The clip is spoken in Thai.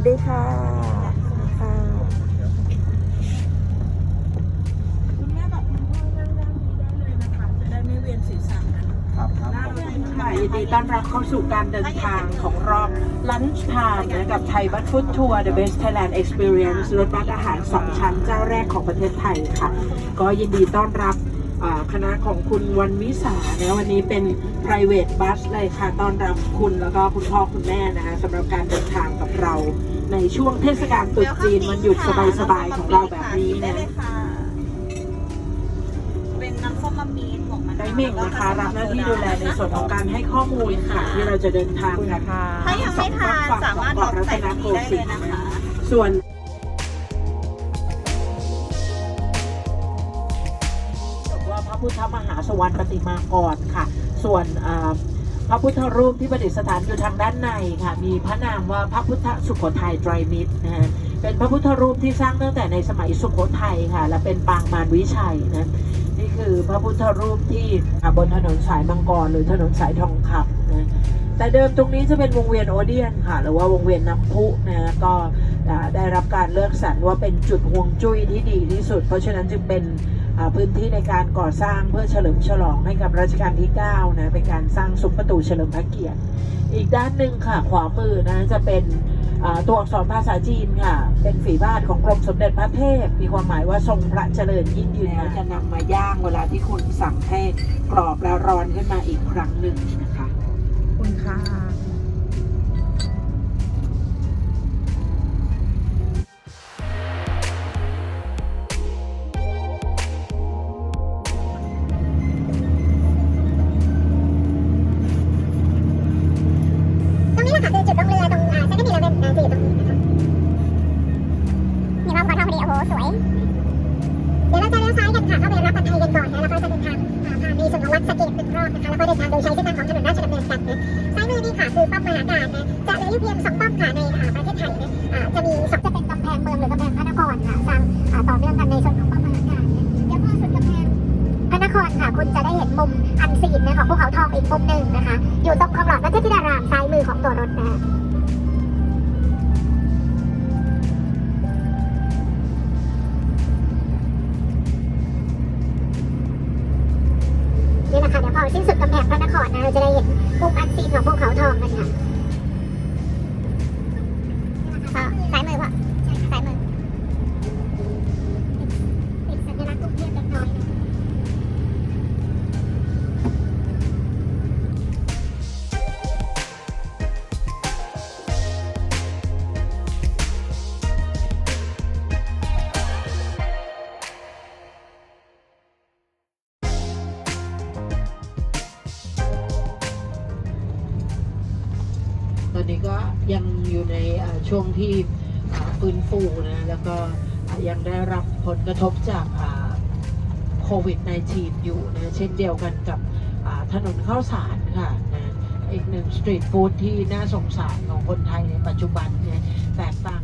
วัสดีค่ะค่ะคุณแม่บอกคุณพ่อนั่งด้านนี้ได้เลยนะคะจะได้ไม่เวียนศีรษะนะคะครับครับ ค่ะยินดีต้อนรับเข้าสู่การเดินทางของรอบ Lunch Time นะกับไทยบัสฟู้ดทัวร์ The Best Thailand Experience รถบัสอาหาร2ชั้นเจ้าแรกของประเทศไทยค่ะ ก็ยินดีต้อนรับอ่า คณะของคุณวันวิสานะวันนี้เป็น private bus เลยค่ะต้อนรับคุณแล้วก็คุณพ่อคุณแม่นะคะสำหรับการเดินทางกับเราในช่วงเทศกาลตรุษจีนวันหยุดสบายๆของเราแบบนี้นะเลยเป็นน้ำส้มมะมีดบอกมะไดนาวเม่งนะคะรับหน้าที่ดูแลในส่วนของการให้ข้อมูลค่ะที่เราจะเดินทางกันค่ะถ้ายังไม่ทานสามารถลองใส่ตรงนี้ได้เลยนะคะ ส่วน พระพุทธมหาสวรรค์ปฏิมากรค่ะ ส่วนพระพุทธรูปที่ประดิษฐานอยู่ทางด้านในค่ะ มีพระนามว่าพระพุทธสุโขทัยไตรมิตรนะฮะเป็นพระพุทธรูปที่สร้างตั้งแต่ในสมัยสุโขทัยค่ะ และเป็นปางมารวิชัยนะ นี่คือพระพุทธรูปที่บนถนนสายมังกรหรือถนนสายทองคำนะแต่เดิมตรงนี้จะเป็นวงเวียนโอเดียนค่ะ หรือว่าวงเวียนน้ำพุนะก็ได้รับการเลือกสรรว่าเป็นจุดห่วงจุ้ยที่ดีที่สุด เพราะฉะนั้นจึงเป็นพื้นที่ในการก่อสร้างเพื่อเฉลิมฉลองให้กับรัชกาลที่ 9 นะเป็นการสร้างซุ้มประตูเฉลิมพระเกียรติ อีกด้านหนึ่งค่ะขวามือนะจะเป็น ตัวอักษรภาษาจีนค่ะ เป็นฝีพาทของกรมสมเด็จพระเทพ มีความหมายว่าทรงพระเจริญยิ่งยืนนานจะนำมาย่างเวลาที่คุณสั่งให้กรอบและร้อนขึ้นมาอีกครั้งหนึ่งนะคะคุณค่ะ โอ้โหสวย เดี๋ยวเราจะเลี้ยวซ้ายกันค่ะ เข้าไปรับผัดไทยกันก่อนนะแล้วก็จะเดินทางผ่านในส่วนของวัดสะเกดเป็นรอบนะคะ แล้วก็เดินทางโดยใช้เส้นทางของถนนราชดำเนินกันนะซ้ายมือนี่ค่ะคือป้อมมหาการนะจะเหลืออยู่เพียงสองป้อมค่ะในประเทศไทยนะจะมีสองจะเป็นกำแพงเมืองหรือกำแพงพระนครค่ะสร้างอ่าต่อเนื่องกันในส่วนของป้อมมหาการเดี๋ยวพอสุดกำแพงพระนครค่ะคุณจะได้เห็นมุมอันซีนนะของภูเขาทองอีกมุมหนึ่งนะคะ อยู่ตรงคลองหลอดพระเทพธิดา เราจะได้เห็นมุมอันซีนของพวกเขาทองกันค่ะ อนนี้ก็ยังอยู่ในช่วงที่ฟื้นฟูนะแล้วก็ยังได้รับผลกระทบจากโควิด -19 อยู่นะเช่นเดียวกันกับถนนข้าวสารค่ะนะอีกหนึ่งสตรีทฟู้ดที่น่าสงสารของคนไทยในปัจจุบันเนี่ยแตกต่าง